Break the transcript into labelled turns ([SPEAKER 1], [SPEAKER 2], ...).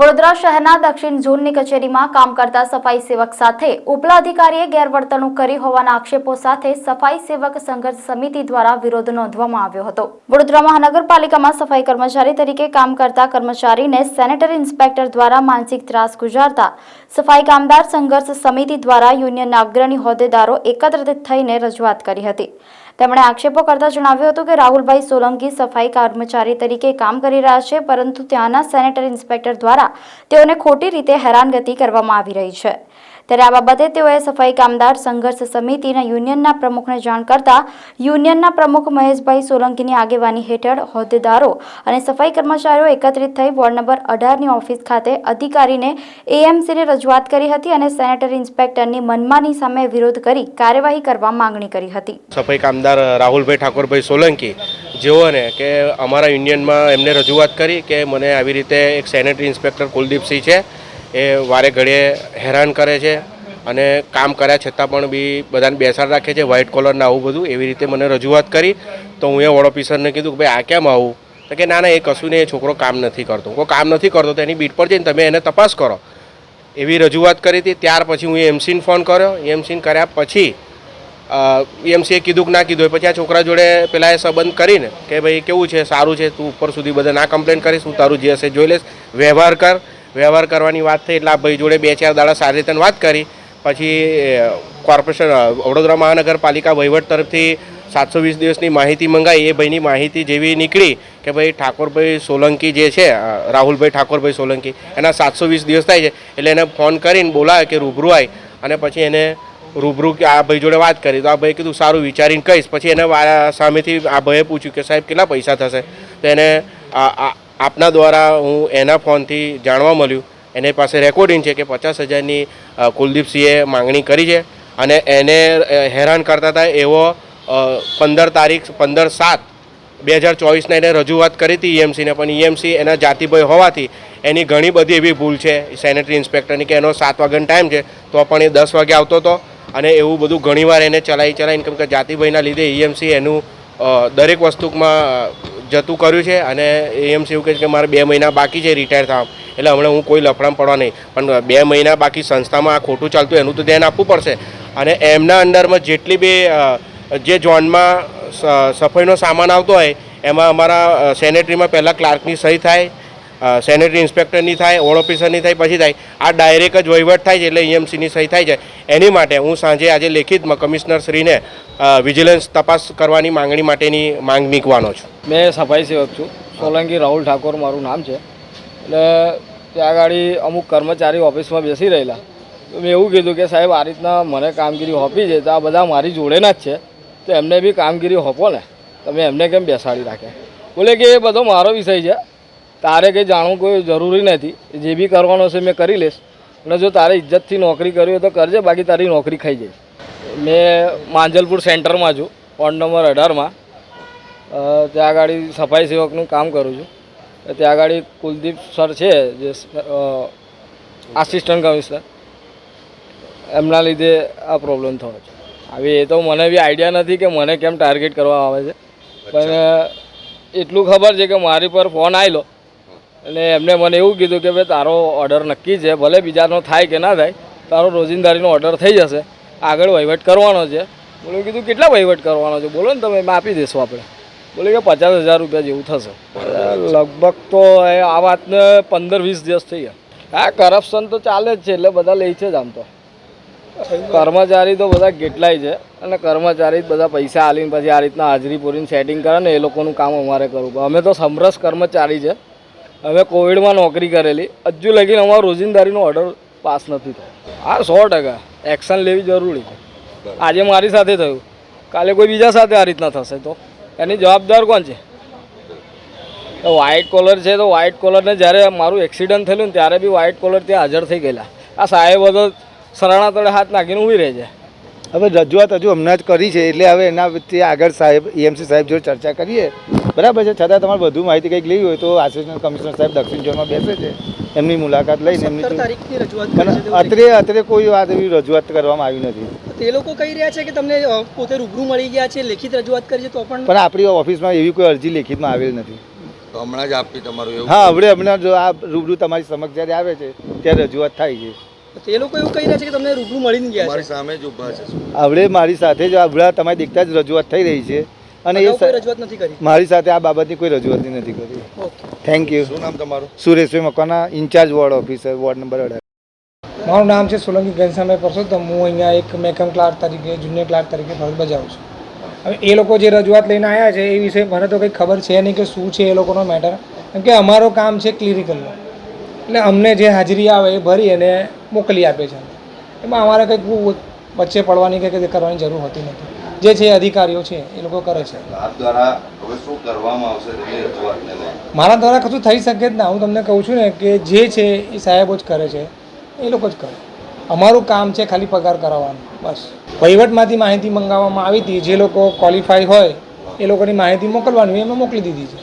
[SPEAKER 1] વડોદરા શહેરના દક્ષિણ ઝોનની કચેરીમાં કામ કરતા સફાઈ સેવક સાથે ઉપલા અધિકારીએ ગેરવર્તણૂક કરી હોવાના આક્ષેપો સાથે સફાઈ સેવક સંઘર્ષ સમિતિ દ્વારા વિરોધ નોંધવામાં આવ્યો હતો. વડોદરા મહાનગરપાલિકામાં સફાઈ કર્મચારી તરીકે કામ કરતા કર્મચારીને સેનેટરી ઇન્સ્પેક્ટર દ્વારા માનસિક ત્રાસ ગુજારતા સફાઈ કામદાર સંઘર્ષ સમિતિ દ્વારા યુનિયનના અગ્રણી હોદ્દેદારો એકત્રિત થઈને રજૂઆત કરી હતી. તેમણે આક્ષેપો કરતા જણાવ્યું હતું કે રાહુલભાઈ સોલંકી સફાઈ કર્મચારી તરીકે કામ કરી રહ્યા છે, પરંતુ ત્યાંના સેનેટરી ઇન્સ્પેક્ટર દ્વારા તેઓને ખોટી રીતે હેરાનગતિ કરવામાં આવી રહી છે. ત્યારે આ બાબતે તેઓએ સફાઈ કામદાર, સંઘર્ષ સમિતિના યુનિયનના પ્રમુખને જાણ કરતા યુનિયનના પ્રમુખ મહેશભાઈ સોલંકીની આગેવાની હેઠળ હોદ્દેદારો અને સફાઈ કર્મચારીઓ એકત્રિત થઈ વોર્ડ નંબર અઢારની ઓફિસ ખાતે અધિકારીને એએમસીને રજૂઆત કરી હતી અને સેનેટરી ઇન્સ્પેક્ટરની મનમાની સામે વિરોધ કરી કાર્યવાહી કરવા માંગણી કરી હતી.
[SPEAKER 2] સફાઈ કામદાર રાહુલભાઈ ઠાકોરભાઈ સોલંકી જેઓને કે અમારા યુનિયનમાં એમને રજૂઆત કરી કે મને આવી રીતે એક સેનેટરી ઇન્સ્પેક્ટર કુલદીપસિંહ છે. એ વારે ઘડીએ હેરાન કરે છે અને કામ કર્યા છતાં પણ બી બધાને બેસાડ રાખે છે વ્હાઇટ કોલરના આવું બધું. એવી રીતે મને રજૂઆત કરી તો હું એ વોર્ડ ઓફિસરને કીધું કે ભાઈ, આ કેમ આવું? તો કે, ના ના, એ કશું નહીં એ છોકરો કામ નથી કરતો. કોઈ કામ નથી કરતો તો એની બીટ પર જઈને તમે એને તપાસ કરો. એવી રજૂઆત કરી હતી. ત્યાર પછી હું એમસીને ફોન કર્યો. એમસીને કર્યા પછી એમસીએ કીધું કે ના કીધું. પછી આ છોકરા જોડે પેલા એ સંબંધ કરીને કે ભાઈ, કેવું છે? સારું છે? તું ઉપર સુધી બધા ના કમ્પ્લેન કરીશ. હું તારું જે હશે જોઈ લઈશ. વ્યવહાર કર. વ્યવહાર કરવાની વાત થઈ એટલે આ ભાઈ જોડે બે ચાર દાડા સારી રીતે વાત કરી. પછી કોર્પોરેશન વડોદરા મહાનગરપાલિકા વહીવટ તરફથી સાતસો વીસ દિવસની માહિતી મંગાવી એ ભાઈની માહિતી જેવી નીકળી કે ભાઈ ઠાકોરભાઈ સોલંકી જે છે રાહુલભાઈ ઠાકોરભાઈ સોલંકી, એના સાતસો વીસ દિવસ થાય છે. એટલે એને ફોન કરીને બોલાવે કે રૂબરૂ આય. અને પછી એને રૂબરૂ કે આ ભાઈ જોડે વાત કરી. તો આ ભાઈ કીધું, સારું, વિચારીને કહીશ. પછી એને સામેથી આ ભાઈએ પૂછ્યું કે, સાહેબ, કેટલા પૈસા થશે? તો એને આ- આપના દ્વારા હું એના ફોનથી જાણવા મળ્યું. એની પાસે રેકોર્ડિંગ છે કે પચાસ હજારની કુલદીપસિંહે માંગણી કરી છે અને એને હેરાન કરતા હતા એવો પંદર તારીખ, પંદર સાત બે હજાર ચોવીસના એને રજૂઆત કરી હતી ઈએમસીને. પણ ઈએમસી એના જાતિભાઈ હોવાથી એની ઘણી બધી એવી ભૂલ છે. સેનેટરી ઇન્સ્પેક્ટરની કે એનો સાત વાગ્યાનો ટાઈમ છે, તો પણ એ દસ વાગે આવતો હતો અને એવું બધું ઘણીવાર એને ચલાવી ચલાવીને કેમ કે જાતિભાઈના લીધે ઈએમસી એનું દરેક વસ્તુમાં જતું કર્યું છે અને એમ એવું કહે છે કે મારે બે મહિના બાકી છે રિટાયર થવા. એટલે હમણાં હું કોઈ લફડામ પડવા નહીં. પણ બે મહિના બાકી સંસ્થામાં આ ખોટું ચાલતું એનું તો ધ્યાન આપવું પડશે. અને એમના અંડરમાં જેટલી બી જે ઝોનમાં સફાઈનો સામાન આવતો હોય, એમાં અમારા સેનેટરીમાં પહેલાં ક્લાર્કની સહી થાય સેનેટરી ઇન્સ્પેક્ટરની થાય વોર્ડ ઓફિસરની થાય પછી થાય. આ ડાયરેક્ટ જ વહીવટ થાય છે એટલે ઈએમસીની સહી થાય છે. એની માટે હું સાંજે આજે લેખિતમાં કમિશનર શ્રીને અ, વિજિલન્સ તપાસ કરવાની માંગણી માટેની માંગ મૂકવાનો છું.
[SPEAKER 3] મેં સફાઈ સેવક છું. સોલંકી રાહુલ ઠાકોર મારું નામ છે. એટલે ત્યાં આગળ અમુક કર્મચારી ઓફિસમાં બેસી રહેલા. મેં એવું કીધું કે સાહેબ આ રીતના મને કામગીરી હોપી છે તો આ બધા મારી જોડેના જ છે. તો એમને બી કામગીરી હોપો ને. તમે એમને કેમ બેસાડી રાખે? બોલે કે એ બધો મારો વિષય છે. તારે કંઈ જાણવું કોઈ જરૂરી નથી. જે બી કરવાનો છે મેં કરી લઈશ અને જો તારે ઇજ્જતથી નોકરી કરવી હોય તો કરજે બાકી તારી નોકરી ખાઈ જાય મેં માંજલપુર સેન્ટરમાં છું વોર્ડ નંબર અઢારમાં. ત્યાં આગળ સફાઈ સેવકનું કામ કરું છું. ત્યાં આગળ કુલદીપ સર છે જે આસિસ્ટન્ટ કમિશનર. એમના લીધે આ પ્રોબ્લેમ થયો છે. હવે એ તો મને બી આઈડિયા નથી કે મને કેમ ટાર્ગેટ કરવા આવે છે. પણ એટલું ખબર છે કે મારી પર ફોન આવેલો અને એમને મને એવું કીધું કે ભાઈ, તારો ઓર્ડર નક્કી છે, ભલે બીજાનો થાય કે ના થાય, તારો રોજિંદારીનો ઓર્ડર થઈ જશે, આગળ વહીવટ કરવાનો છે. બોલું કીધું, કેટલા વહીવટ કરવાનો છે? બોલો ને તમે એમાં આપી દેશો આપણે. બોલે કે પચાસ હજાર રૂપિયા જેવું થશે. લગભગ તો એ આ વાતને પંદર વીસ દિવસ થઈ ગયા. હા કરપ્શન તો ચાલે જ છે, એટલે બધા લે છે જ આમ તો. કર્મચારી તો બધા કેટલાય છે, અને કર્મચારી બધા પૈસા આલીને પછી આ રીતના હાજરી પૂરીને સેટિંગ કરે ને એ લોકોનું કામ અમારે કરવું અમે તો સમરસ કર્મચારી છે. અમે કોવિડમાં નોકરી કરેલી. હજુ લગીને અમારો રોજિંદારીનો ઓર્ડર પાસ નથી થયો. હા સો ટકા. એક્શન લેવી જરૂરી છે. આજે મારી સાથે થયું. કાલે કોઈ બીજા સાથે આ રીતના થશે તો. એની જવાબદાર કોણ છે? તો વ્હાઇટ કોલર છે તો વ્હાઇટ કોલરને જ્યારે મારું એક્સિડન્ટ થયેલું ને ત્યારે બી વ્હાઇટ કોલર ત્યાં હાજર થઈ ગયેલા. આ સાહેબ બધો સરાણા તળે હાથ નાખીને ઊભી રહે છે.
[SPEAKER 4] હવે રજૂઆત હજુ હમણાં જ કરી છે એટલે હવે એના વચ્ચે આગળ સાહેબ એમસી સાહેબ જોડે ચર્ચા કરીએ. બરાબર છે. છતાં તમારે વધુ માહિતી કંઈક લેવી હોય તો આસિસ્ટન્ટ કમિશનર સાહેબ દક્ષિણ ઝોનમાં બેસે છે. એમની મુલાકાત લઈને એમની અત્રે અત્રે કોઈ વાત એવી રજૂઆત કરવામાં આવી નથી.
[SPEAKER 5] તે લોકો કહી રહ્યા છે કે તમને પોતે રૂબરૂ મળી ગયા છે લેખિત રજૂઆત કરી છે તો પણ
[SPEAKER 4] પણ આપણી ઓફિસમાં એવી કોઈ અરજી લેખિતમાં આવેલ નથી.
[SPEAKER 6] તો હમણાં જ આપી તમારું એવું
[SPEAKER 4] હા હવે હમણાં જો આ રૂબરૂ તમારી સમક્ષ જ્યારે આવે છે ત્યારે રજૂઆત થાય છે.
[SPEAKER 5] એ લોકો એવું કહી રહ્યા છે કે તમને રૂબરૂ મળીને ગયા મારી
[SPEAKER 6] સામે જ ઊભા છે.
[SPEAKER 4] હવે મારી સાથે જ હમણાં તમારે દેખતા જ રજૂઆત થઈ રહી છે. અને એ
[SPEAKER 5] રજૂઆત નથી કરી?
[SPEAKER 4] મારી સાથે આ બાબતની કોઈ રજૂઆત નથી કરી. થેન્ક યુ
[SPEAKER 6] શું નામ તમારું?
[SPEAKER 4] Sureshbhai Makwana incharge ward officer ward number અઢાર.
[SPEAKER 7] મારું નામ છે સોલંકી ઘનશ્યામભાઈ પરસોત્તમ. હું અહીંયા એક મેકમ ક્લાર્ક તરીકે જુનિયર ક્લાર્ક તરીકે ફરજ બજાવું છું. હવે એ લોકો જે રજૂઆત લઈને આવ્યા છે એ વિશે મને તો કંઈ ખબર છે નહીં કે શું છે એ લોકોનો મેટર. કેમ કે અમારો કામ છે ક્લિરિકલનું એટલે અમને જે હાજરી આવે એ ભરી અને મોકલી આપે છે. એમાં અમારે કંઈક વચ્ચે પડવાની કે કંઈ કરવાની જરૂર હોતી નથી. જે છે અધિકારીઓ છે એ લોકો કરે છે. મારા દ્વારા કશું થઈ શકે જ ના. હું તમને કહું છું ને કે જે છે એ સાહેબો જ કરે છે એ લોકો જ કરે. અમારું કામ છે ખાલી પગાર કરાવવાનું બસ. વહીવટમાંથી માહિતી મંગાવવામાં આવી હતી જે લોકો ક્વોલિફાઈ હોય એ લોકોની માહિતી મોકલવાની એમાં મોકલી દીધી છે.